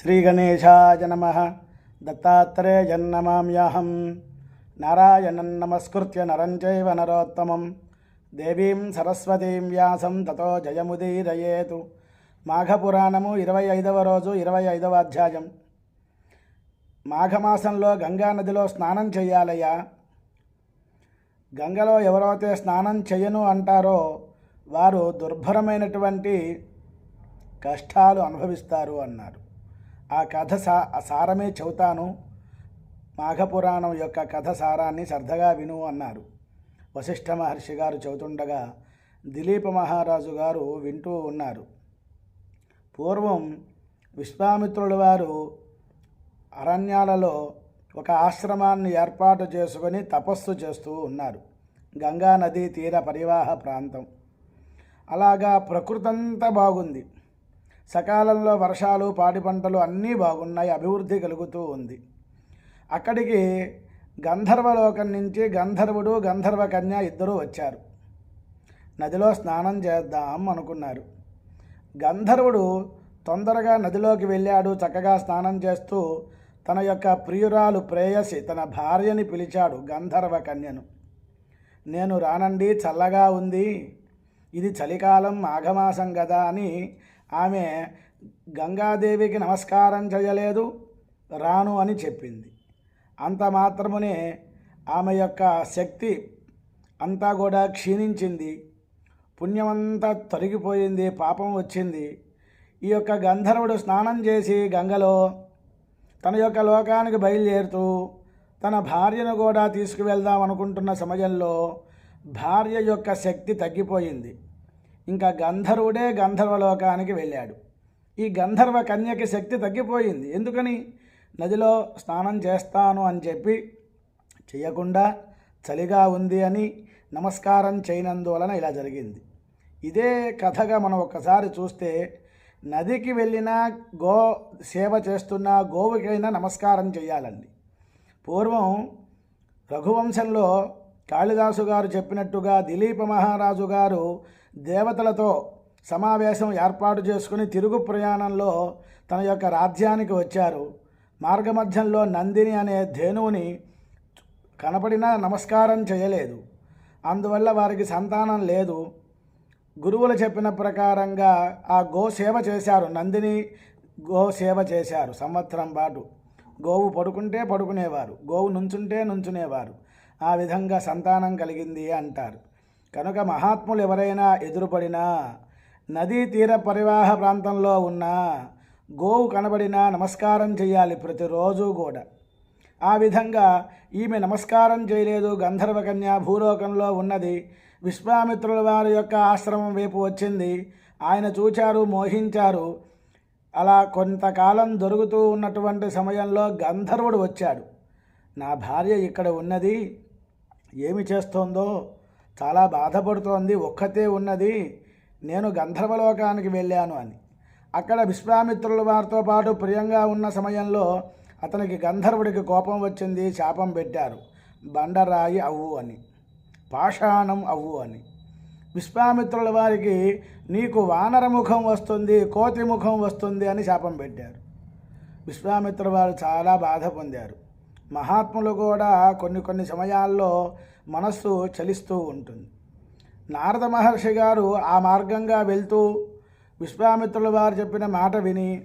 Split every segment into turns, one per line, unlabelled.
శ్రీగణేశాయ నమ. దత్తాత్రేయన్నమామ్యాహం నారాయణం నమస్కృత్య నరం చైవ నరోత్తమం. దేవీం సరస్వతీం వ్యాసం తతో జయముదీరయేతు. మాఘపురాణము ఇరవై ఐదవ రోజు ఇరవై ఐదవ అధ్యాయం. మాఘమాసంలో గంగా నదిలో స్నానం చేయాలయ్యా. గంగలో ఎవరైతే స్నానం చేయను అంటారో వారు దుర్భరమైనటువంటి కష్టాలు అనుభవిస్తారు అన్నారు. ఆ కథ సా ఆ సారమే చెబుతాను. మాఘపురాణం యొక్క కథ సారాన్ని శ్రద్ధగా విను అన్నారు. వశిష్ఠ మహర్షి గారు చెబుతుండగా దిలీప మహారాజు గారు వింటూ ఉన్నారు. పూర్వం విశ్వామిత్రుల వారు అరణ్యాలలో ఒక ఆశ్రమాన్ని ఏర్పాటు చేసుకొని తపస్సు చేస్తూ ఉన్నారు. గంగా నదీ తీర పరివాహ ప్రాంతం. అలాగా ప్రకృతంతా బాగుంది. సకాలంలో వర్షాలు పాడి పంటలు అన్నీ బాగున్నాయి అభివృద్ధి కలుగుతూ ఉంది. అక్కడికి గంధర్వలోకం నుంచి గంధర్వుడు గంధర్వ కన్య ఇద్దరూ వచ్చారు. నదిలో స్నానం చేద్దాం అనుకున్నారు. గంధర్వుడు తొందరగా నదిలోకి వెళ్ళాడు. చక్కగా స్నానం చేస్తూ తన యొక్క ప్రియురాలు ప్రేయసి తన భార్యని పిలిచాడు గంధర్వ కన్యను. నేను రానండి చల్లగా ఉంది. ఇది చలికాలం మాఘమాసం కదా అని ఆమె గంగాదేవికి నమస్కారం చేయలేదు రాను అని చెప్పింది. అంత మాత్రమునే ఆమె యొక్క శక్తి అంతా కూడా క్షీణించింది. పుణ్యమంతా తొలగిపోయింది పాపం వచ్చింది. ఈ యొక్క గంధర్వుడు స్నానం చేసి గంగలో తన యొక్క లోకానికి బయలుదేరుతూ తన భార్యను కూడా తీసుకువెళ్దాం అనుకుంటున్న సమయంలో భార్య యొక్క శక్తి తగ్గిపోయింది. ఇంకా గంధర్వుడే గంధర్వలోకానికి వెళ్ళాడు. ఈ గంధర్వ కన్యకి శక్తి తగ్గిపోయింది. ఎందుకని? నదిలో స్నానం చేస్తాను అని చెప్పి చేయకుండా చలిగా ఉంది అని నమస్కారం చేయనందువలన ఇలా జరిగింది. ఇదే కథగా మనం ఒక్కసారి చూస్తే నదికి వెళ్ళిన గో సేవ చేస్తున్న గోవుకైనా నమస్కారం చేయాలండి పూర్వం రఘువంశంలో కాళిదాసు గారు చెప్పినట్టుగా దిలీప మహారాజు గారు దేవతలతో సమావేశం ఏర్పాటు చేసుకుని తిరుగు ప్రయాణంలో తన యొక్క రాజ్యానికి వచ్చారు. మార్గమధ్యంలో నందిని అనే ధేనువుని కనపడినా నమస్కారం చేయలేదు. అందువల్ల వారికి సంతానం లేదు. గురువులు చెప్పిన ప్రకారంగా ఆ గో సేవ చేశారు. నందిని గో సేవ చేశారు. సంవత్సరం పాటు గోవు పడుకుంటే పడుకునేవారు. గోవు నుంచుంటే నుంచునేవారు. ఆ విధంగా సంతానం కలిగింది అంటారు. కనుక మహాత్ములు ఎవరైనా ఎదురుపడినా నదీ తీర పరివాహ ప్రాంతంలో ఉన్న గోవు కనబడినా నమస్కారం చేయాలి ప్రతిరోజు కూడా ఆ విధంగా ఈమె నమస్కారం చేయలేదు. గంధర్వకన్య భూలోకంలో ఉన్నది. విశ్వామిత్రుల వారి యొక్క ఆశ్రమం వైపు వచ్చింది. ఆయన చూచారు మోహించారు. అలా కొంతకాలం దొరుకుతూ ఉన్నటువంటి సమయంలో గంధర్వుడు వచ్చాడు. నా భార్య ఇక్కడ ఉన్నది. ఏమి చేస్తోందో చాలా బాధపడుతోంది. ఒక్కతే ఉన్నది. నేను గంధర్వలోకానికి వెళ్ళాను అని. అక్కడ విశ్వామిత్రుల వారితో పాటు ప్రియంగా ఉన్న సమయంలో అతనికి గంధర్వుడికి కోపం వచ్చింది. శాపం పెట్టారు. బండరాయి అవ్వు అని. పాషాణం అవ్వు అని. విశ్వామిత్రుల వారికి నీకు వానర ముఖం వస్తుంది కోతి ముఖం వస్తుంది అని శాపం పెట్టారు. విశ్వామిత్రుల వారు చాలా బాధ పొందారు. మహాత్ములు కూడా కొన్ని కొన్ని సమయాల్లో మనస్సు చలిస్తూ ఉంటుంది. నారద మహర్షి గారు ఆ మార్గంగా వెళ్తూ విశ్వామిత్రుల వారు చెప్పిన మాట విని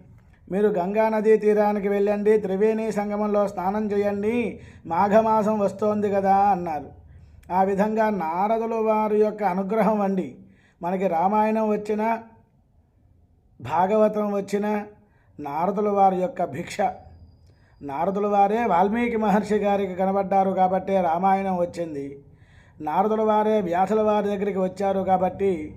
మీరు గంగా నదీ తీరానికి వెళ్ళండి త్రివేణి సంగమంలో స్నానం చేయండి మాఘమాసం వస్తోంది కదా అన్నారు. ఆ విధంగా నారదుల వారి యొక్క అనుగ్రహం అండి. మనకి రామాయణం వచ్చిన భాగవతం వచ్చిన నారదుల వారి యొక్క భిక్ష నారదుల వారే వాల్మీకి మహర్షి గారికి కనబడ్డారు కాబట్టే రామాయణం వచ్చింది. నారదుల వారే వ్యాసుల వారి దగ్గరికి వచ్చారు కాబట్టి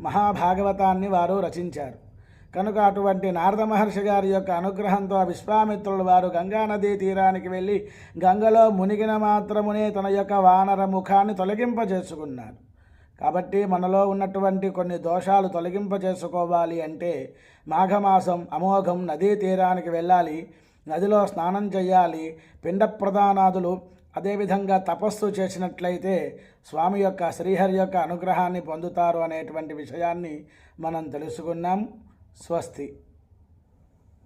మహాభాగవతాన్ని వారు రచించారు. కనుక అటువంటి నారద మహర్షి గారి యొక్క అనుగ్రహంతో విశ్వామిత్రుల వారు గంగానదీ తీరానికి వెళ్ళి గంగలో మునిగిన మాత్రమునే తన యొక్క వానర ముఖాన్ని తొలగింపజేసుకున్నారు. కాబట్టి మనలో ఉన్నటువంటి కొన్ని దోషాలు తొలగింపజేసుకోవాలి అంటే మాఘమాసం అమోఘం నదీ తీరానికి వెళ్ళాలి. నదిలో స్నానం చేయాలి. పిండ ప్రదానాదులు అదేవిధంగా తపస్సు చేసినట్లయితే స్వామి యొక్క శ్రీహరి యొక్క అనుగ్రహాన్ని పొందుతారు అనేటువంటి విషయాన్ని మనం తెలుసుకున్నాం. స్వస్తి.